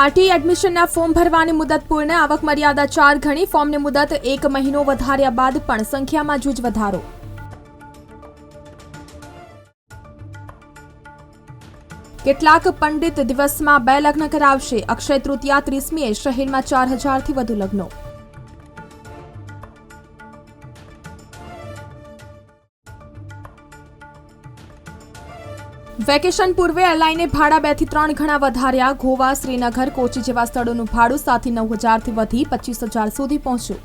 RT એડમિશનના form ભરવાની મુદત પૂર્ણ, આવક મર્યાદા ચાર ગણી, ફોર્મની મુદત એક મહિનો વધાર્યા બાદ પણ સંખ્યામાં જૂજ વધારો. કેટલાક પંડિત દિવસમાં બે લગ્ન કરાવશે. અક્ષય તૃતીયા ત્રીસમીએ શહેરમાં ચાર હજારથી વધુ લગ્નો. વેકેશન પૂર્વે એરલાઈને ભાડા બેથી ત્રણ ગણા વધાર્યા. ગોવા, શ્રીનગર, કોચી જેવા સ્થળોનું ભાડું સાથી નવ હજારથી વધી પચીસ હજાર સુધી પહોંચ્યું.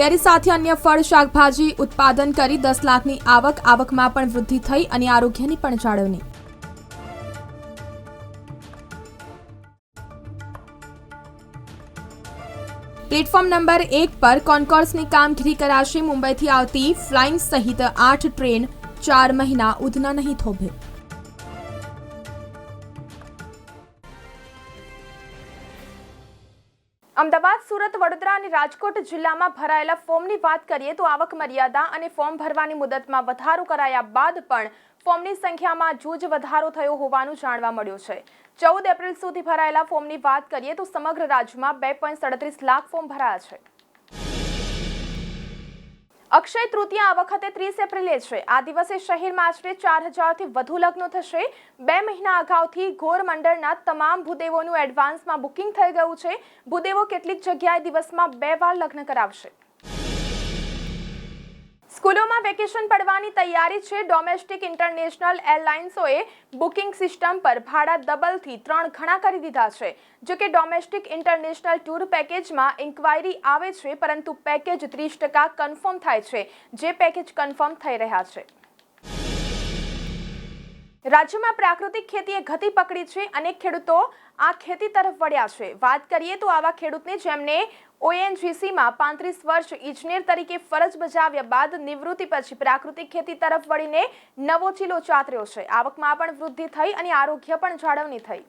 કેરી સાથે અન્ય ફળ, શાકભાજી ઉત્પાદન કરી દસ લાખની આવક. આવકમાં પણ વૃદ્ધિ થઈ અને આરોગ્યની પણ જાળવણી. પ્લેટફોર્મ નંબર એક પર કોન્કોર્સની કામગીરી કરાશે. મુંબઈથી આવતી ફ્લાઇંગ સહિત આઠ ટ્રેન ચાર મહિના ઉધના નહીં થોભે. અમદાવાદ, સુરત, વડોદરા અને રાજકોટ જિલ્લામાં ભરાયેલા ફોર્મની વાત કરીએ તો આવક મર્યાદા અને ફોર્મ ભરવાની મુદતમાં વધારો કરાયા બાદ પણ ફોર્મની સંખ્યામાં જૂજ વધારો થયો હોવાનું જાણવા મળ્યું છે. ચૌદ એપ્રિલ સુધી ભરાયેલા ફોર્મની વાત કરીએ તો સમગ્ર રાજ્યમાં બે લાખ ફોર્મ ભરાયા છે. અક્ષય તૃતીયા આ વખતે ત્રીસ એપ્રિલે છે. આ દિવસે શહેરમાં આશરે ચાર હજારથી વધુ લગ્નો થશે. બે મહિના અગાઉથી ઘોર મંડળના તમામ ભૂદેવોનું એડવાન્સમાં બુકિંગ થઈ ગયું છે. ભૂદેવો કેટલીક જગ્યાએ દિવસમાં બે વાર લગ્ન કરાવશે. સ્કૂલોમાં વેકેશન પડવાની તૈયારી છે. ડોમેસ્ટિક ઇન્ટરનેશનલ એરલાઇન્સોએ બુકિંગ સિસ્ટમ પર ભાડા ડબલથી ત્રણ ઘણા કરી દીધા છે. જો કે ડોમેસ્ટિક ઇન્ટરનેશનલ ટૂર પેકેજમાં ઇન્ક્વાયરી આવે છે, પરંતુ પેકેજ ત્રીસ ટકા કન્ફર્મ થાય છે. જે પેકેજ કન્ફર્મ થઈ રહ્યા છે. રાજ્યમાં પ્રાકૃતિક ખેતીએ ગતિ પકડી છે અને ખેડૂતો આ ખેતી તરફ વળ્યા છે. વાત કરીએ તો આવા ખેડૂતને જેમને ઓએનજીસીમાં પાંત્રીસ વર્ષ ઇજનેર તરીકે ફરજ બજાવ્યા બાદ નિવૃત્તિ પછી પ્રાકૃતિક ખેતી તરફ વળીને નવો ચીલો ચાતર્યો છે. આવકમાં પણ વૃદ્ધિ થઈ અને આરોગ્ય પણ જાળવણી થઈ.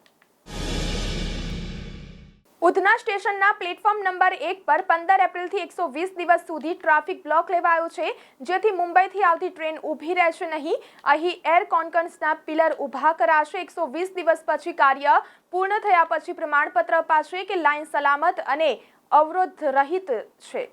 ઉધના સ્ટેશનના પ્લેટફોર્મ નંબર એક પર પંદર એપ્રિલથી એકસો વીસ દિવસ સુધી ટ્રાફિક બ્લોક લેવાયો છે, જેથી મુંબઈથી આવતી ટ્રેન ઊભી રહેશે નહીં. અહીં એર કોન્કન્સના પિલર ઊભા કરાશે. એકસો વીસ દિવસ પછી કાર્ય પૂર્ણ થયા પછી પ્રમાણપત્ર અપાશે કે લાઇન સલામત અને અવરોધ રહિત છે.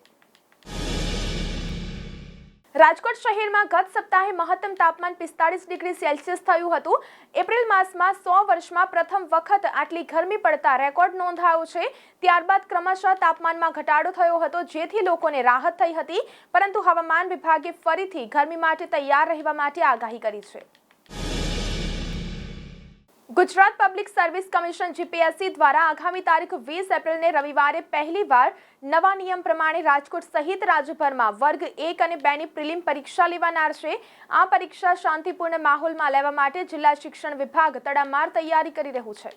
રાજકોટ શહેરમાં ગત સપ્તાહે મહત્તમ તાપમાન પિસ્તાળીસ ડિગ્રી સેલ્સિયસ થયું હતું. એપ્રિલ માસમાં સો વર્ષમાં પ્રથમ વખત આટલી ગરમી પડતા રેકોર્ડ નોંધાયો છે. ત્યારબાદ ક્રમશઃ તાપમાનમાં ઘટાડો થયો હતો, જેથી લોકોને રાહત થઈ હતી. પરંતુ હવામાન વિભાગે ફરીથી ગરમી માટે તૈયાર રહેવા માટે આગાહી કરી છે. Gujarat public service commission GPSC દ્વારા આગામી તારીખ વીસ એપ્રિલને રવિવારે પહેલીવાર નવા નિયમ પ્રમાણે રાજકોટ સહિત રાજ્યભરમાં વર્ગ એક અને બેની પ્રિલિમ પરીક્ષા લેવાનાર છે. આ પરીક્ષા શાંતિપૂર્ણ માહોલમાં લેવા માટે જિલ્લા શિક્ષણ વિભાગ તડામાર તૈયારી કરી રહ્યું છે.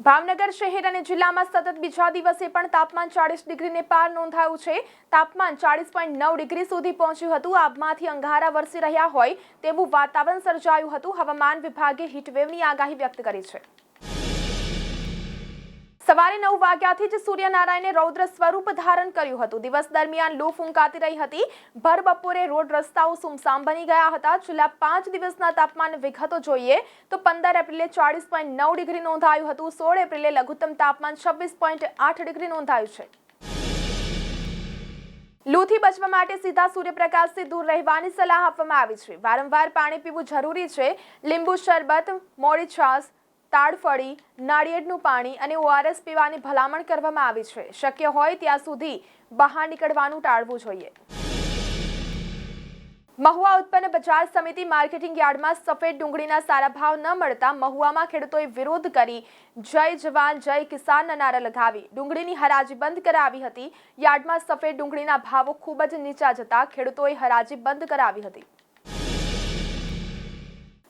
ભાવનગર શહેર અને જિલ્લામાં સતત બીજા દિવસે પણ તાપમાન ચાળીસ ડિગ્રીને પાર નોંધાયું છે. તાપમાન ચાળીસ પોઈન્ટ નવ ડિગ્રી સુધી પહોંચ્યું હતું. આબમાંથી અંગારા વરસી રહ્યા હોય તેવું વાતાવરણ સર્જાયું હતું. હવામાન વિભાગે હીટવેવની આગાહી વ્યક્ત કરી છે. સવારે નવ વાગ્યાથી જ સૂર્યનારાયણે રૌદ્ર સ્વરૂપ ધારણ કર્યું હતું. દિવસ દરમિયાન લૂ ફૂંકાતી રહી હતી. ભર બપોરે રોડ રસ્તાઓ સુમસામ બની ગયા હતા. છેલ્લા પાંચ દિવસના તાપમાન વિગતો જોઈએ તો પંદર એપ્રિલે ચાળીસ પોઈન્ટ નવ ડિગ્રી નોંધાયું હતું. સોળ એપ્રિલે લઘુત્તમ તાપમાન છવ્વીસ પોઈન્ટ આઠ ડિગ્રી નોંધાયું છે. લૂથી બચવા માટે સીધા સૂર્યપ્રકાશથી દૂર રહેવાની સલાહ આપવામાં આવી છે. વારંવાર પાણી પીવું જરૂરી છે. લીંબુ શરબત મોડી છાશ તાડફળી, નાળિયેરનું પાણી અને ઓઆરએસ પીવાની ભલામણ કરવામાં આવી છે. શક્ય હોય ત્યાં સુધી બહાર નીકળવાનું ટાળવું જોઈએ. મહુવા ઉત્પન્ન બજાર સમિતિ માર્કેટિંગ યાર્ડમાં સફેદ ડુંગળીના સારા ભાવ ન મળતા મહુવામાં ખેડૂતોએ વિરોધ કરી જય જવાન, જય કિસાન નારા લગાવી. ડુંગળીની હરાજી બંધ કરાવી હતી. યાર્ડમાં સફેદ ડુંગળીના ભાવો ખૂબ જ નીચા જતા ખેડૂતોએ હરાજી બંધ કરાવી હતી.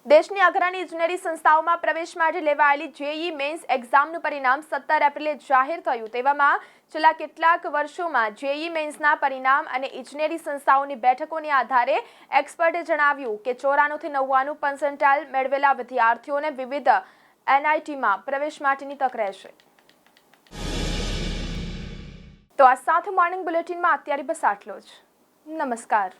દેશની અગ્રણી ઇજનેરી સંસ્થાઓમાં પ્રવેશ માટે લેવાયેલી જેઈ મેન્સ એક્ઝામનું પરિણામ સત્તર એપ્રિલે જાહેર થયું. તેવામાં છેલ્લા કેટલાક વર્ષોમાં જેઈ મેન્સના પરિણામ અને ઇજનેરી સંસ્થાઓની બેઠકોને આધારે એક્સપર્ટે જણાવ્યું કે ચોરાણુંથી નવ્વાણું પર્સન્ટાઇલ મેળવેલા વિદ્યાર્થીઓને વિવિધ એનઆઈટીમાં પ્રવેશ માટેની તક રહેશે. તો આ સાથે મોર્નિંગ બુલેટિનમાં અત્યારે બસ આટલો જ. નમસ્કાર.